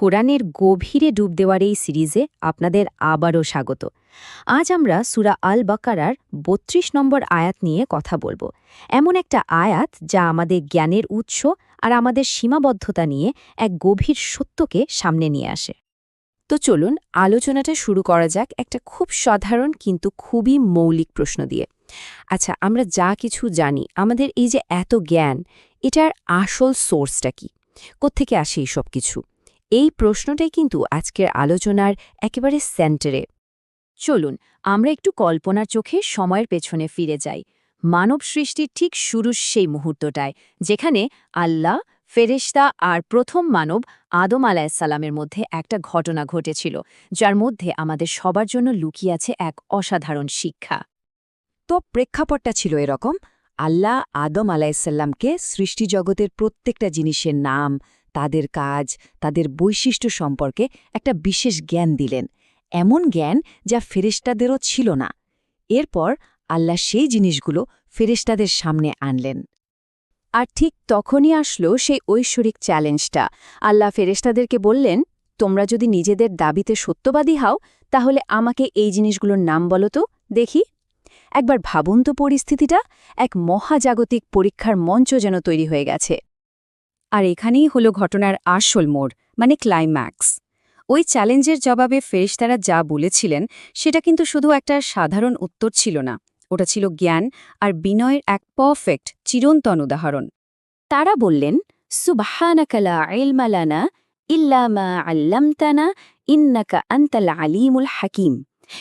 কোরআনের গভীরে ডুব দেওয়ার এই সিরিজে আপনাদের আবারও স্বাগত। আজ আমরা সুরা আল বাকারার ৩২ নম্বর আয়াত নিয়ে কথা বলব। এমন একটা আয়াত যা আমাদের জ্ঞানের উৎস আর আমাদের সীমাবদ্ধতা নিয়ে এক গভীর সত্যকে সামনে নিয়ে আসে। তো চলুন আলোচনাটা শুরু করা যাক একটা খুব সাধারণ কিন্তু খুবই মৌলিক প্রশ্ন দিয়ে। আচ্ছা আমরা যা কিছু জানি, আমাদের এই যে এত জ্ঞান, এটার আসল সোর্সটা কি? কোত্থেকে আসে এই সব কিছু এই প্রশ্নটাই কিন্তু আজকের আলোচনার একেবারে সেন্টারে চলুন, আমরা একটু কল্পনার চোখে সময়ের পেছনে ফিরে যাই। মানব সৃষ্টির ঠিক শুরুর সেই মুহূর্তটায়, যেখানে আল্লাহ, ফেরেশতা আর প্রথম মানব আদম আলাহিসাল্লামের মধ্যে একটা ঘটনা ঘটেছিল, যার মধ্যে আমাদের সবার জন্য লুকিয়ে আছে এক অসাধারণ শিক্ষা। তো প্রেক্ষাপটটা ছিল এরকম, আল্লাহ আদম আলাইসাল্লামকে সৃষ্টিজগতের প্রত্যেকটা জিনিসের নাম তাদের কাজ, তাদের বৈশিষ্ট্য সম্পর্কে একটা বিশেষ জ্ঞান দিলেন। এমন জ্ঞান যা ফেরেশতাদেরও ছিল না। এরপর আল্লাহ সেই জিনিসগুলো ফেরেশতাদের সামনে আনলেন। আর ঠিক তখনই আসলো সেই ঐশ্বরিক চ্যালেঞ্জটা। আল্লাহ ফেরেশতাদেরকে বললেন, তোমরা যদি নিজেদের দাবিতে সত্যবাদী হও, তাহলে আমাকে এই জিনিসগুলোর নাম বলো তো, দেখি। একবার ভাবুন তো পরিস্থিতিটা, এক মহাজাগতিক পরীক্ষার মঞ্চ যেন তৈরি হয়ে গেছে। আর এখানেই হলো ঘটনার আসল মোড় মানে ক্লাইম্যাক্স ওই চ্যালেঞ্জের জবাবে ফেরেশতারা যা বলেছিলেন, সেটা কিন্তু শুধু একটা সাধারণ উত্তর ছিল না। ওটা ছিল জ্ঞান আর বিনয়ের এক পারফেক্ট চিরন্তন উদাহরণ। তারা বললেন সুবহানাকালা ইলমালানা ইল্লা মা আল্লামতানা, ইন্নাকা আন্তাল আলিমুল হাকিম।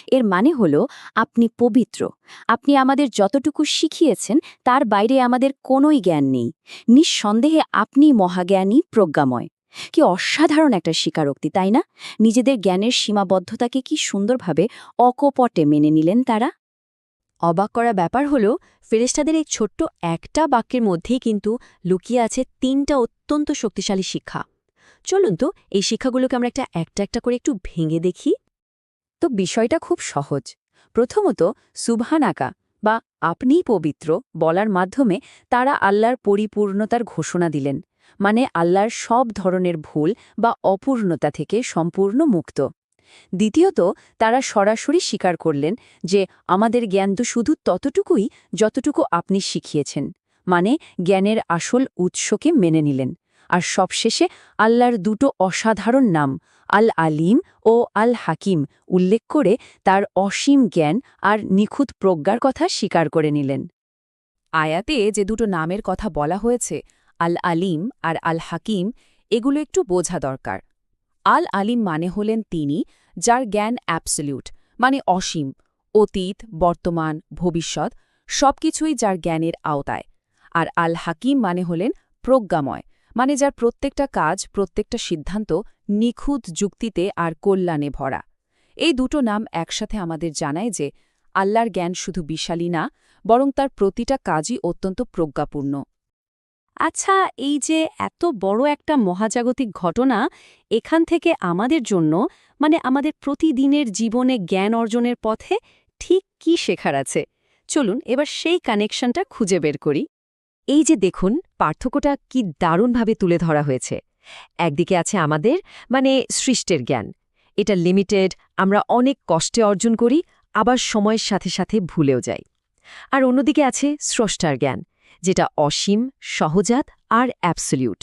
এর মানে হল, আপনি পবিত্র। আপনি আমাদের যতটুকু শিখিয়েছেন, তার বাইরে আমাদের কোনোই জ্ঞান নেই। নিঃসন্দেহে আপনি মহাজ্ঞানী, প্রজ্ঞাময়। কি অসাধারণ একটা স্বীকারোক্তি, তাই না? নিজেদের জ্ঞানের সীমাবদ্ধতাকে কি সুন্দরভাবে অকপটে মেনে নিলেন তারা? অবাক করা ব্যাপার হল ফেরেস্তাদের এই ছোট্ট একটা বাক্যের মধ্যেই কিন্তু লুকিয়ে আছে তিনটা অত্যন্ত শক্তিশালী শিক্ষা। চলুন তো, এই শিক্ষাগুলোকে আমরা একটা একটা একটা করে একটু ভেঙে দেখি। তো বিষয়টা খুব সহজ। প্রথমত, সুবহানাকা বা আপনিই পবিত্র বলার মাধ্যমে তারা আল্লাহর পরিপূর্ণতার ঘোষণা দিলেন মানে আল্লাহর সব ধরনের ভুল বা অপূর্ণতা থেকে সম্পূর্ণ মুক্ত। দ্বিতীয়ত, তারা সরাসরি স্বীকার করলেন যে আমাদের জ্ঞান তো শুধু ততটুকুই যতটুকু আপনি শিখিয়েছেন মানে জ্ঞানের আসল উৎসকে মেনে নিলেন। আর সবশেষে আল্লাহর দুটো অসাধারণ নাম আল আলিম ও আল হাকিম উল্লেখ করে তার অসীম জ্ঞান আর নিখুঁত প্রজ্ঞার কথা স্বীকার করে নিলেন। আয়াতে যে দুটো নামের কথা বলা হয়েছে আল আলিম আর আল হাকিম এগুলো একটু বোঝা দরকার। আল আলিম মানে হলেন তিনি যার জ্ঞান অ্যাবসলিউট মানে অসীম, অতীত, বর্তমান, ভবিষ্যৎ, সবকিছুই যার জ্ঞানের আওতায়। আর আল হাকিম মানে হলেন প্রজ্ঞাময় মানে যার প্রত্যেকটা কাজ, প্রত্যেকটা সিদ্ধান্ত নিখুঁত যুক্তিতে আর কল্যাণে ভরা। এই দুটো নাম একসাথে আমাদের জানায় যে আল্লাহর জ্ঞান শুধু বিশালী না, বরং তার প্রতিটা কাজই অত্যন্ত প্রজ্ঞাপূর্ণ। আচ্ছা এই যে এত বড় একটা মহাজাগতিক ঘটনা এখান থেকে আমাদের জন্য মানে আমাদের প্রতিদিনের জীবনে জ্ঞান অর্জনের পথে ঠিক কি শেখার আছে? চলুন, এবার সেই কানেকশনটা খুঁজে বের করি। এই যে দেখুন, পার্থক্যটা কি দারুণভাবে তুলে ধরা হয়েছে। একদিকে আছে আমাদের মানে সৃষ্টের জ্ঞান। এটা লিমিটেড আমরা অনেক কষ্টে অর্জন করি, আবার সময়ের সাথে সাথে ভুলেও যাই। আর অন্যদিকে আছে স্রষ্টার জ্ঞান, যেটা অসীম, সহজাত আর অ্যাবসলিউট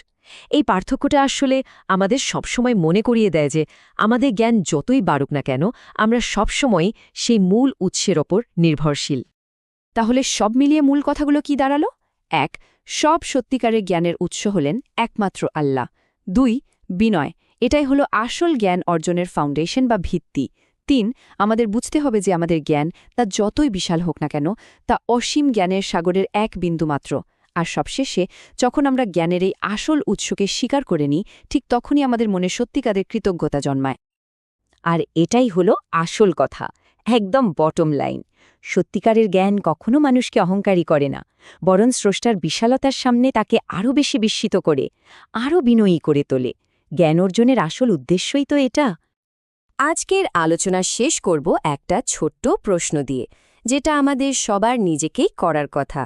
এই পার্থক্যটা আসলে আমাদের সবসময় মনে করিয়ে দেয় যে আমাদের জ্ঞান যতই বাড়ুক না কেন, আমরা সবসময় সেই মূল উৎসের ওপর নির্ভরশীল। তাহলে সব মিলিয়ে মূল কথাগুলো কি দাঁড়াল? এক, সব সত্যিকারের জ্ঞানের উৎস হলেন একমাত্র আল্লাহ। দুই, বিনয়, এটাই হলো আসল জ্ঞান অর্জনের ফাউন্ডেশন বা ভিত্তি। তিন, আমাদের বুঝতে হবে যে আমাদের জ্ঞান তা যতই বিশাল হোক না কেন, তা অসীম জ্ঞানের সাগরের এক বিন্দু মাত্র। আর সবশেষে, যখন আমরা জ্ঞানের এই আসল উৎসকে স্বীকার করে নিই, ঠিক তখনই আমাদের মনে সত্যিকারের কৃতজ্ঞতা জন্মায়। আর এটাই হলো আসল কথা। একদম বটম লাইন। সত্যিকারের জ্ঞান কখনো মানুষকে অহংকারী করে না, বরং স্রষ্টার বিশালতার সামনে তাকে আরও বেশি বিস্মিত করে, আরও বিনয়ী করে তোলে। জ্ঞান অর্জনের আসল উদ্দেশ্যই তো এটা। আজকের আলোচনা শেষ করব একটা ছোট্ট প্রশ্ন দিয়ে, যেটা আমাদের সবার নিজেকেই করার কথা।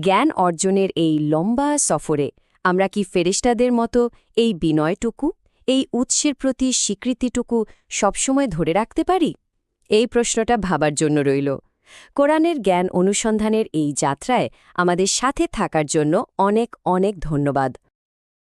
জ্ঞান অর্জনের এই লম্বা সফরে আমরা কি ফেরেশতাদের মতো এই বিনয়টুকু, এই উৎসের প্রতি স্বীকৃতিটুকু সবসময় ধরে রাখতে পারি? এই প্রশ্নটা ভাবার জন্য রইল। কোরআনের জ্ঞান অনুসন্ধানের এই যাত্রায় আমাদের সাথে থাকার জন্য অনেক অনেক ধন্যবাদ।